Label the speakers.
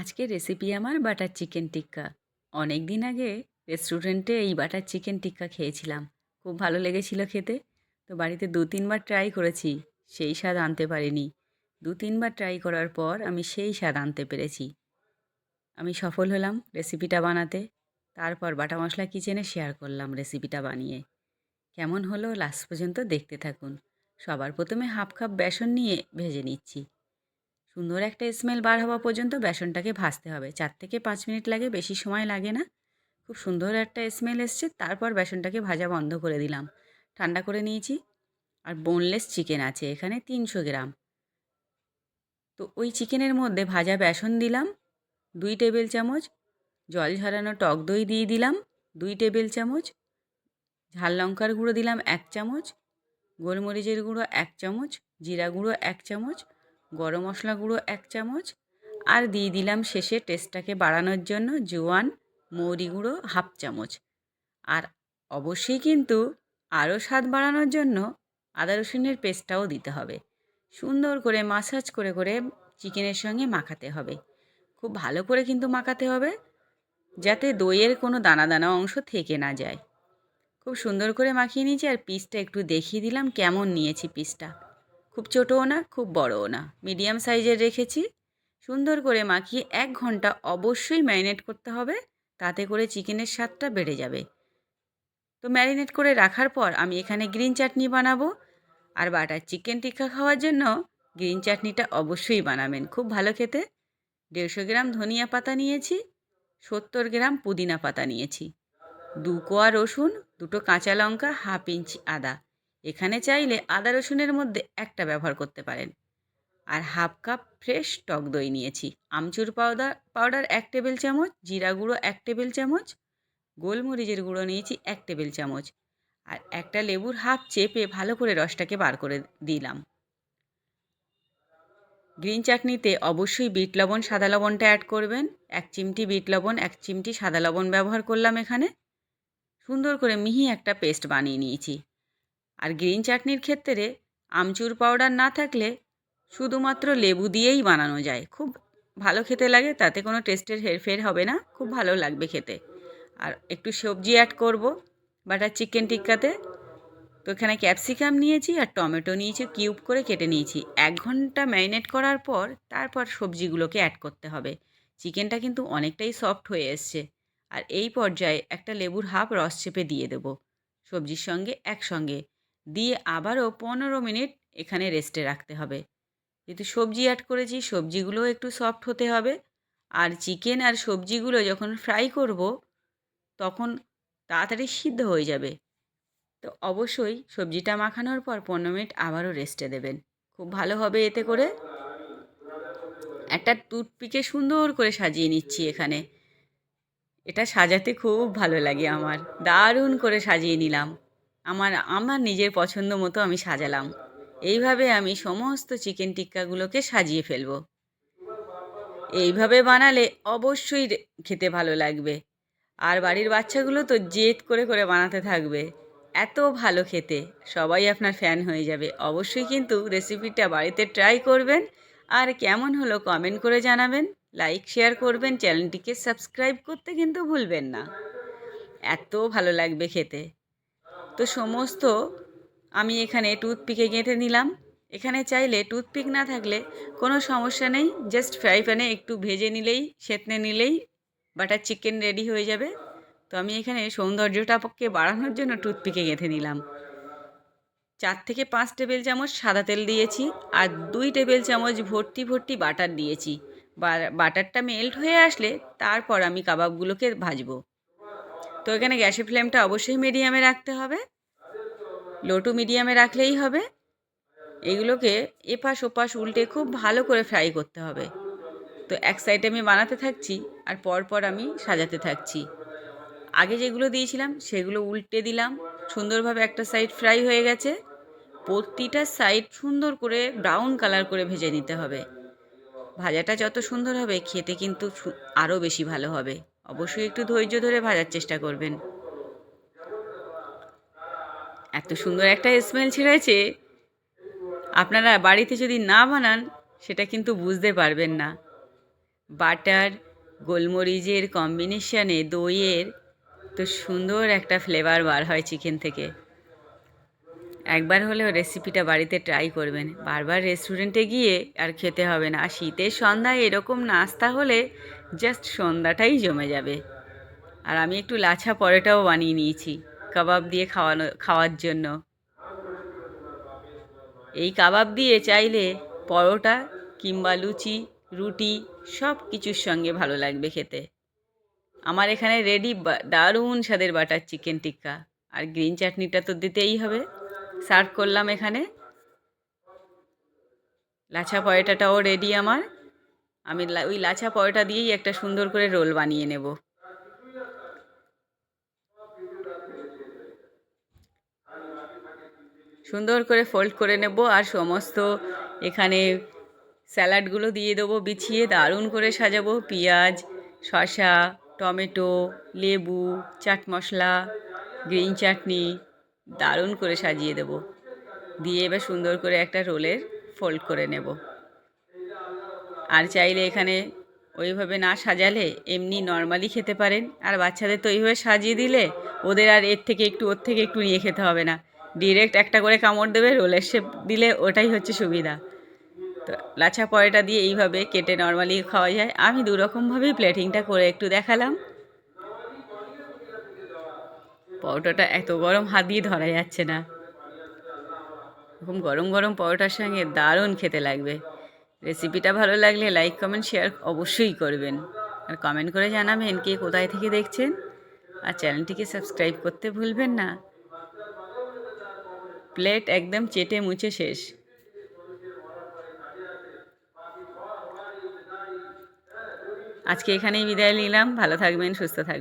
Speaker 1: আজকের রেসিপি আমার butter chicken টিক্কা অনেক দিন আগে রেস্টুরেন্টে এই বাটার চিকেন টিক্কা খেয়েছিলাম। খুব ভালো লেগেছিল খেতে। তো বাড়িতে দু তিনবার ট্রাই করেছি, সেই স্বাদ আনতে পারিনি। দু তিনবার ট্রাই করার পর আমি সেই স্বাদ আনতে পেরেছি। আমি সফল হলাম রেসিপিটা বানাতে। তারপর বাটা মশলা কিচেনে শেয়ার করলাম রেসিপিটা বানিয়ে। কেমন হলো লাস্ট পর্যন্ত দেখতে থাকুন। সবার প্রথমে হাফ কাপ বেসন নিয়ে ভেজে নিচ্ছি। সুন্দর একটা স্মেল বার হওয়া পর্যন্ত বেসনটাকে ভাজতে হবে। চার থেকে পাঁচ মিনিট লাগে, বেশি সময় লাগে না। খুব সুন্দর একটা স্মেল এসছে, তারপর বেসনটাকে ভাজা বন্ধ করে দিলাম। ঠান্ডা করে নিয়েছি। আর বোনলেস চিকেন আছে, এখানে তিনশো গ্রাম। তো ওই চিকেনের মধ্যে ভাজা বেসন দিলাম, দুই টেবিল চামচ, জল ঝরানো টক দই দিয়ে দিলাম, দুই টেবিল চামচ, ঝাল লঙ্কার গুঁড়ো দিলাম এক চামচ, গোলমরিচের গুঁড়ো এক চামচ, জিরা গুঁড়ো এক চামচ গরম মশলা গুঁড়ো এক চামচ আর দিয়ে দিলাম শেষে টেস্টটাকে বাড়ানোর জন্য জোয়ান, মৌরি গুঁড়ো হাফ চামচ। আর অবশ্যই কিন্তু আরও স্বাদ বাড়ানোর জন্য আদা রসুনের পেস্টটাও দিতে হবে। সুন্দর করে মাসাজ করে করে চিকেনের সঙ্গে মাখাতে হবে। খুব ভালো করে কিন্তু মাখাতে হবে যাতে দইয়ের কোনো দানা দানা অংশ থেকে না যায়। খুব সুন্দর করে মাখিয়ে নিয়েছি আর পিসটা একটু দেখিয়ে দিলাম কেমন নিয়েছি পিসটা। খুব ছোটও না, খুব বড়ও না। মিডিয়াম সাইজের রেখেছি। সুন্দর করে মাখিয়ে এক ঘণ্টা অবশ্যই ম্যারিনেট করতে হবে, তাতে করে চিকেনের স্বাদটা বেড়ে যাবে। তো ম্যারিনেট করে রাখার পর আমি এখানে গ্রিন চাটনি বানাবো। আর বাটার চিকেন টিক্কা খাওয়ার জন্য গ্রিন চাটনিটা অবশ্যই বানাবেন। খুব ভালো খেতে। দেড়শো গ্রাম ধনিয়া পাতা নিয়েছি, সত্তর গ্রাম পুদিনা পাতা নিয়েছি, দু কোয়া রসুন, দুটো কাঁচা লঙ্কা, হাফ ইঞ্চি আদা। এখানে চাইলে আদা রসুনের মধ্যে একটা ব্যবহার করতে পারেন। আর হাফ কাপ ফ্রেশ টক দই নিয়েছি। আমচুর পাউডার পাউডার এক টেবিল চামচ, জিরা গুঁড়ো এক টেবিল চামচ, গোলমরিচের গুঁড়ো নিয়েছি এক টেবিল চামচ। আর একটা লেবুর হাফ চেপে ভালো করে রসটাকে বার করে দিলাম। গ্রিন চাটনিতে অবশ্যই বিট লবণ, সাদা লবণটা অ্যাড করবেন। এক চিমটি বিট লবণ, এক চিমটি সাদা লবণ ব্যবহার করলাম এখানে। সুন্দর করে মিহি একটা পেস্ট বানিয়ে নিয়েছি। আর গ্রিন চাটনির ক্ষেত্রে আমচুর পাউডার না থাকলে শুধুমাত্র লেবু দিয়েই বানানো যায়। খুব ভালো খেতে লাগে, তাতে কোনো টেস্টের হেরফের হবে না, খুব ভালো লাগবে খেতে। আর একটু সবজি অ্যাড করব, বাটার চিকেন টিক্কাতে। তো এখানে ক্যাপসিকাম নিয়েছি আর টমেটো নিয়েছি, কিউব করে কেটে নিয়েছি। এক ঘণ্টা ম্যারিনেট করার পর তারপর সবজিগুলোকে অ্যাড করতে হবে। চিকেনটা কিন্তু অনেকটাই সফট হয়ে এসছে। আর এই পর্যায়ে একটা লেবুর হাফ রস চেপে দিয়ে দেব। সবজির সঙ্গে একসঙ্গে। দিয়ে আবারও পনেরো মিনিট এখানে রেস্টে রাখতে হবে। যেহেতু সবজি অ্যাড করেছি, সবজিগুলোও একটু সফট হতে হবে। আর চিকেন আর সবজিগুলো যখন ফ্রাই করব, তখন তাড়াতাড়ি সিদ্ধ হয়ে যাবে। তো অবশ্যই সবজিটা মাখানোর পর পনেরো মিনিট আবারও রেস্টে দেবেন। খুব ভালো হবে এতে করে। একটা টুথপিকে সুন্দর করে সাজিয়ে নিচ্ছি এখানে। এটা সাজাতে খুব ভালো লাগে আমার। দারুণ করে সাজিয়ে নিলাম। আমার আমার নিজের পছন্দ মতো আমি সাজালাম। এইভাবে আমি সমস্ত চিকেন টিক্কাগুলোকে সাজিয়ে ফেলব। এইভাবে বানালে অবশ্যই খেতে ভালো লাগবে। আর বাড়ির বাচ্চাগুলো তো জেদ করে করে বানাতে থাকবে। এত ভালো খেতে। সবাই আপনার ফ্যান হয়ে যাবে। অবশ্যই কিন্তু রেসিপিটা বাড়িতে ট্রাই করবেন। আর কেমন হলো কমেন্ট করে জানাবেন। লাইক, শেয়ার করবেন। চ্যানেলটিকে সাবস্ক্রাইব করতে কিন্তু ভুলবেন না। এত ভালো লাগবে খেতে। তো সমস্ত আমি এখানে টুথপিকে গেঁথে নিলাম। এখানে চাইলে টুথপিক না থাকলে কোনো সমস্যা নেই। জাস্ট ফ্রাই প্যানে একটু ভেজে নিলেই, সেতনে নিলেই বাটার চিকেন রেডি হয়ে যাবে। তো আমি এখানে সৌন্দর্যটাকে বাড়ানোর জন্য টুথপিকে গেঁথে নিলাম। চার থেকে পাঁচ টেবিল চামচ সাদা তেল দিয়েছি আর দুই টেবিল চামচ ভর্তি ভর্তি বাটার দিয়েছি। বাটারটা মেল্ট হয়ে আসলে তারপর আমি কাবাবগুলোকে ভাজবো। তো এখানে গ্যাসের ফ্লেমটা অবশ্যই মিডিয়ামে রাখতে হবে। লো টু মিডিয়ামে রাখলেই হবে। এগুলোকে এপাশ ওপাশ উল্টে খুব ভালো করে ফ্রাই করতে হবে। তো এক সাইডে আমি বানাতে থাকছি আর পরপর আমি সাজাতে থাকছি। আগে যেগুলো দিয়েছিলাম সেগুলো উল্টে দিলাম। সুন্দরভাবে একটা সাইড ফ্রাই হয়ে গেছে। প্রতিটা সাইড সুন্দর করে ব্রাউন কালার করে ভেজে নিতে হবে। ভাজাটা যত সুন্দর হবে খেতে কিন্তু আরও বেশি ভালো হবে। অবশ্যই একটু ধৈর্য ধরে ভাজার চেষ্টা করবেন। এত সুন্দর একটা স্মেল ছেড়েছে। আপনারা বাড়িতে যদি না বানান, সেটা কিন্তু বুঝতে পারবেন না। বাটার, গোলমরিচের কম্বিনেশানে দইয়ের তো সুন্দর একটা ফ্লেভার বার হয় চিকেন থেকে। একবার হলেও রেসিপিটা বাড়িতে ট্রাই করবেন। বারবার রেস্টুরেন্টে গিয়ে আর খেতে হবে না। আর শীতের সন্ধ্যায় এরকম নাস্তা হলে জাস্ট সন্ধ্যাটাই জমে যাবে। আর আমি একটু লাছা পরোটাও বানিয়ে নিয়েছি কাবাব দিয়ে খাওয়ানো, খাওয়ার জন্য। এই কাবাব দিয়ে চাইলে পরোটা কিংবা লুচি, রুটি সব কিছুর সঙ্গে ভালো লাগবে খেতে। আমার এখানে রেডি দারুণ স্বাদের বাটার চিকেন টিক্কা। আর গ্রিন চাটনিটা তো দিতেই হবে। সার্ভ করলাম এখানে। লাছা পরোটাটাও রেডি আমার। আমি ওই লাছা পরোটা দিয়েই একটা সুন্দর করে রোল বানিয়ে নেব। সুন্দর করে ফোল্ড করে নেব আর সমস্ত এখানে স্যালাডগুলো দিয়ে দেবো, বিছিয়ে দারুণ করে সাজাবো। পেঁয়াজ, শসা, টমেটো, লেবু, চাট মশলা গ্রিন চাটনি দারুণ করে সাজিয়ে দেবো। দিয়ে এবার সুন্দর করে একটা রোলের ফোল্ড করে নেব। আর চাইলে এখানে ওইভাবে না সাজালে এমনি নর্মালি খেতে পারেন। আর বাচ্চাদের তো এইভাবে সাজিয়ে দিলে ওদের আর এর থেকে একটু, ওর থেকে একটু নিয়ে খেতে হবে না। ডিরেক্ট একটা করে কামড় দেবে, রোলের শেপ দিলে ওটাই হচ্ছে সুবিধা। তো লাচা পরোটা দিয়ে এইভাবে কেটে নর্মালি খাওয়া যায়। আমি দুরকমভাবেই প্লেটিংটা করে একটু দেখালাম। পরোটাটা এত গরম হাত দিয়ে ধরা যাচ্ছে না। এরকম গরম গরম পরোটার সঙ্গে দারুণ খেতে লাগবে। রেসিপিটা ভালো লাগলে লাইক, কমেন্ট, শেয়ার অবশ্যই করবেন। আর কমেন্ট করে জানাবেন কে কোথায় থেকে দেখছেন। আর চ্যানেলটিকে সাবস্ক্রাইব করতে ভুলবেন না। প্লেট একদম চেটে মুছে শেষ। আজকে এখানেই বিদায় নিলাম। ভালো থাকবেন, সুস্থ থাকবেন।